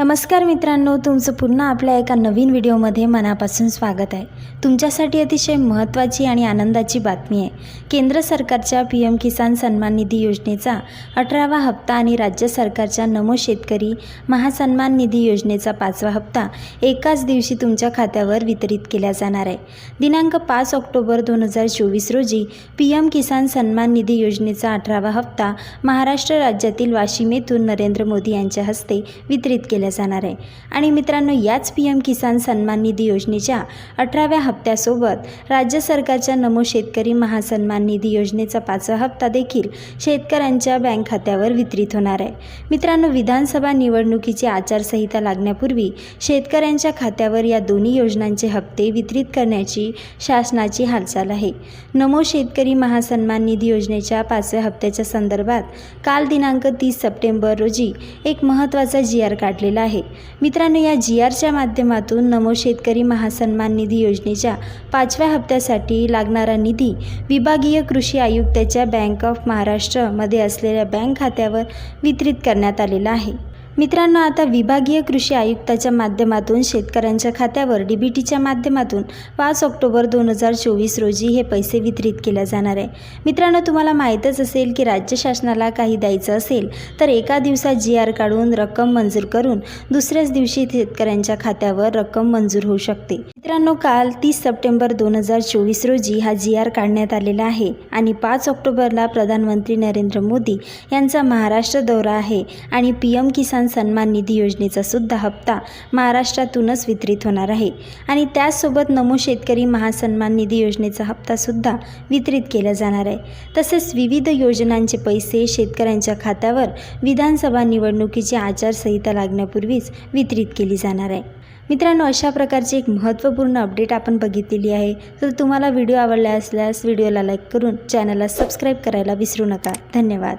नमस्कार मित्रांनो तुमचं पुन्हा आपल्या एका नवीन व्हिडिओमध्ये मनापासून स्वागत आहे. तुमच्यासाठी अतिशय महत्त्वाची आणि आनंदाची बातमी आहे. केंद्र सरकारच्या पी एम किसान सन्मान निधी योजनेचा अठरावा हप्ता आणि राज्य सरकारच्या नमो शेतकरी महासन्मान निधी योजनेचा पाचवा हप्ता एकाच दिवशी तुमच्या खात्यावर वितरित केला जाणार आहे. दिनांक पाच ऑक्टोबर दोन हजार चोवीस रोजी पी एम किसान सन्मान निधी योजनेचा अठरावा हप्ता महाराष्ट्र राज्यातील वाशिम येथून नरेंद्र मोदी यांच्या हस्ते वितरित केला जाणार आहे. आणि मित्रांनो याच पी एम किसान सन्मान निधी योजनेच्या अठराव्या हप्त्यासोबत राज्य सरकारच्या नमो शेतकरी महासन्मान निधी योजनेचा पाचवा हप्ता देखील शेतकऱ्यांच्या बँक खात्यावर वितरित होणार आहे. मित्रांनो विधानसभा निवडणुकीची आचारसंहिता लागण्यापूर्वी शेतकऱ्यांच्या खात्यावर या दोन्ही योजनांचे हप्ते वितरित करण्याची शासनाची हालचाल आहे. नमो शेतकरी महासन्मान निधी योजनेच्या पाचव्या हप्त्याच्या संदर्भात काल दिनांक तीस सप्टेंबर रोजी एक महत्त्वाचा जी आर काढलेला आहे. मित्रांनो या जी आरच्या माध्यमातून नमो शेतकरी महासन्मान निधी योजनेच्या पाचव्या हप्त्यासाठी लागणारा निधी विभागीय कृषी आयुक्ताच्या बँक ऑफ महाराष्ट्रमध्ये असलेल्या बँक खात्यावर वितरित करण्यात आलेला आहे. मित्रांनो आता विभागीय कृषी आयुक्ताच्या माध्यमातून शेतकऱ्यांच्या खात्यावर डी बी टीच्या माध्यमातून पाच ऑक्टोबर दोन हजार चोवीस रोजी हे पैसे वितरित केले जाणार आहे. मित्रांनो तुम्हाला माहीतच असेल की राज्य शासनाला काही द्यायचं असेल तर एका दिवसात जी आर काढून रक्कम मंजूर करून दुसऱ्याच दिवशी शेतकऱ्यांच्या खात्यावर रक्कम मंजूर होऊ शकते. मित्रांनो काल तीस सप्टेंबर दोन हजार चोवीस रोजी हा जी आर काढण्यात आलेला आहे आणि पाच ऑक्टोबरला प्रधानमंत्री नरेंद्र मोदी यांचा महाराष्ट्र दौरा आहे आणि पी एम किसान सन्मान निधी योजनेचा सुद्धा हप्ता महाराष्ट्रातूनच वितरित होणार आहे. आणि त्याचसोबत नमो शेतकरी महासन्मान निधी योजनेचा हप्तासुद्धा वितरित केला जाणार आहे. तसेच विविध योजनांचे पैसे शेतकऱ्यांच्या खात्यावर विधानसभा निवडणुकीची आचारसंहिता लागण्यापूर्वीच वितरित केली जाणार आहे. मित्रांनो अशा प्रकारची एक महत्त्वपूर्ण अपडेट आपण बघितलेली आहे. तर तुम्हाला व्हिडिओ आवडला असल्यास व्हिडिओला लाईक करून चॅनलला सबस्क्राईब करायला विसरू नका. धन्यवाद.